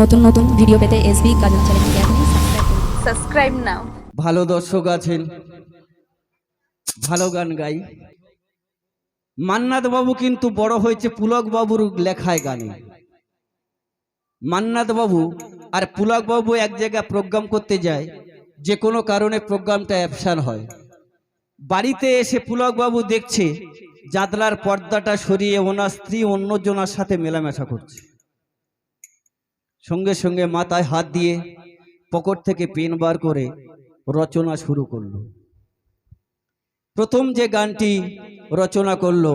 নতুন নতুন ভিডিও পেতে এসবি গাজন চ্যানেলকে আপনি সাবস্ক্রাইব করুন। সাবস্ক্রাইব নাও ভালো দর্শক আছেন। ভালো গান গাই। মান্নাত বাবু কিন্তু বড় হয়েছে পুলক বাবুর লেখায় গানে। মান্নাত বাবু আর পুলক বাবু এক জায়গায় প্রোগ্রাম করতে যায় যে কোনো কারণে প্রোগ্রামটা অ্যাপসান হয়। বাড়িতে এসে পুলক বাবু দেখছে জাদলার পর্দাটা সরিয়ে ওনার স্ত্রী অন্যজনার সাথে মেলামেশা করছে। সঙ্গে সঙ্গে মাথায় হাত দিয়ে পকেট থেকে পেন বার করে রচনা শুরু করল। প্রথম যে গানটি রচনা করল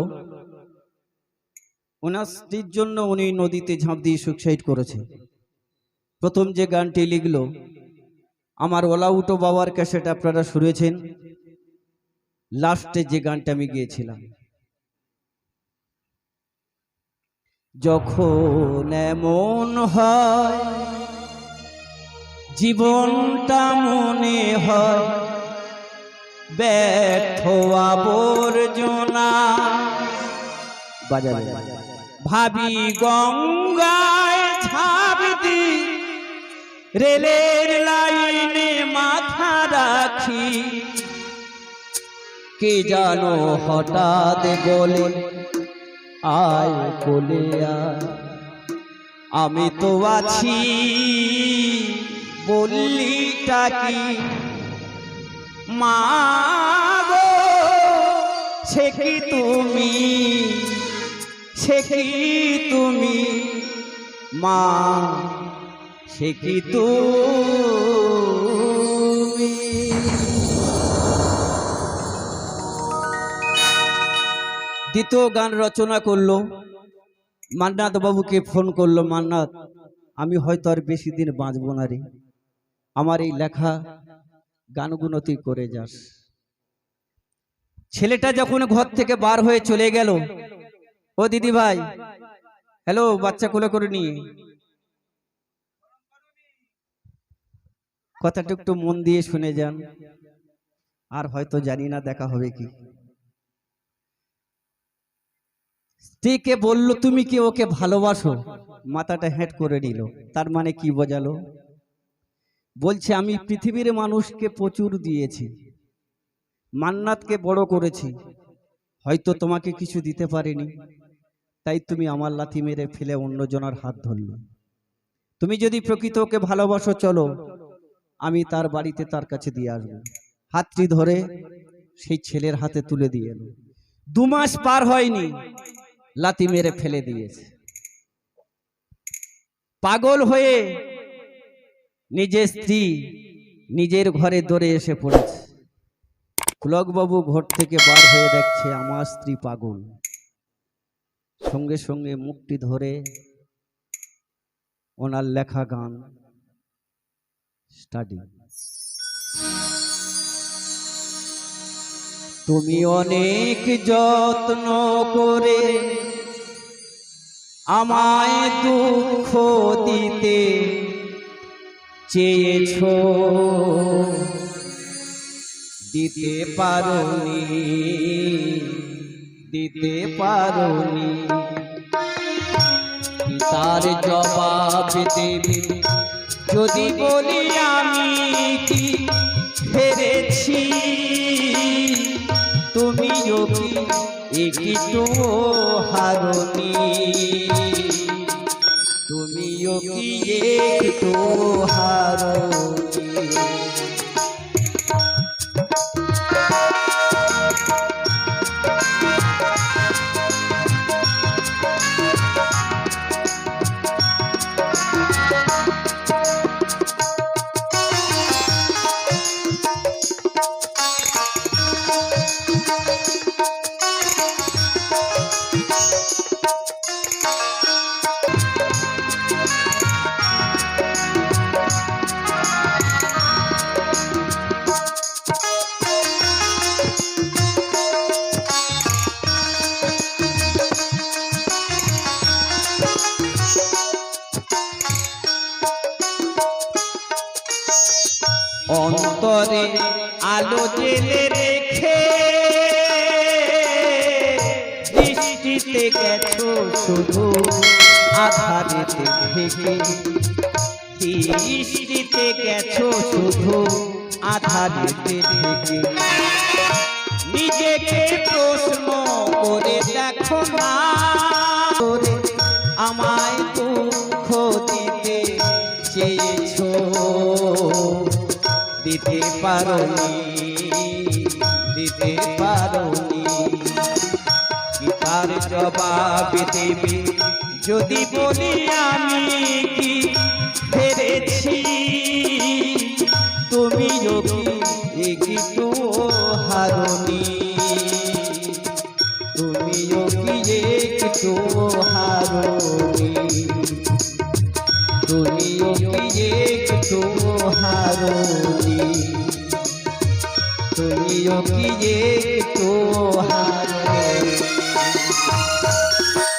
ওনার স্ত্রীর জন্য উনি নদীতে ঝাঁপ দিয়ে সুইসাইড করেছে। প্রথম যে গানটি লিখলো, আমার ওলাউটো বাবার ক্যাসেট আপনারা শুনেছেন? লাস্টে যে গানটা আমি গিয়েছিলাম। যখন এমন হয়, জীবনটা মনে হয় ব্যর্থ আবর্জনা। বাজারে ভাবি গঙ্গায় ঝাঁপ দি রেলের লাইনে মাথা রাখি। কে জানো হঠাৎ বলে আয় আয় আমি তো আছি, বললিটা কি? মা গো, সে কি তুমি? সে কি তুমি? মা, সে কি তুমি দ্বিতীয় গান রচনা করল। মান্নাত বাবুকে ফোন করল, মান্নাত, আমি হয়তো আর বেশি দিন বাঁচবো না রে। আমার এই লেখা, গানগুলো তুই করে যাস। ছেলেটা যখন ঘর থেকে বার হয়ে চলে গেল, ও দিদি ভাই, হ্যালো, বাচ্চা কোলে করে নিয়ে কথাটা একটু মন দিয়ে শুনে যান, আর হয়তো জানি না দেখা হবে কি। স্ত্রীকে বলল, তুমি কি ওকে ভালোবাসো? মাথাটা হেঁট করে নিল। তার মানে কি বোঝালো? বলছে, আমি পৃথিবীর মানুষকে প্রচুর দিয়েছি। মান্নাতকে বড় করেছি। হয়তো তোমাকে কিছু দিতে পারিনি। তাই তুমি আমার লাথি মেরে ফেলে অন্যজনের হাত ধরল। তুমি যদি প্রকৃত ওকে ভালোবাসো, চলো। আমি তার বাড়িতে তার কাছে দিয়ে আসব। হাতটি ধরে সেই ছেলের হাতে তুলে দিয়ে এলো। দু মাস পার হয়নি। লাথি মেরে ফেলে দিয়েছে। পাগল হয়ে নিজের স্ত্রী নিজের ঘরে দৌড়ে এসে পড়েছে। পুলকবাবু ঘর থেকে বার হয়ে দেখছে আমার স্ত্রী পাগল। সঙ্গে সঙ্গে মুখটি ধরে ওনার লেখা গান স্টাডি। তুমি অনেক যত্ন করে আমায় দুঃখ দিতে চেয়েছ। দিতে পারোনি দিতে পারোনি। তার জবাব দেবে, যদি বলি আমি কি একটু হারনি তুমিও কি একটু হারনি অন্তরে আলো জেলে রেখে দৃষ্টিতে গেছো শুধু আধারেতে থেকে দৃষ্টিতে গেছো শুধু আধারেতে থেকে নিজেকে প্রশ্ন করে দেখো না। করে দিতে পারো দিতে পারো তার জবাব দেবে, যদি বলি আমি কি ফেরেছি তুমিও কি একটু হারনি? তুমিও কি একটু হারনি তুমিও কি একটু হারনি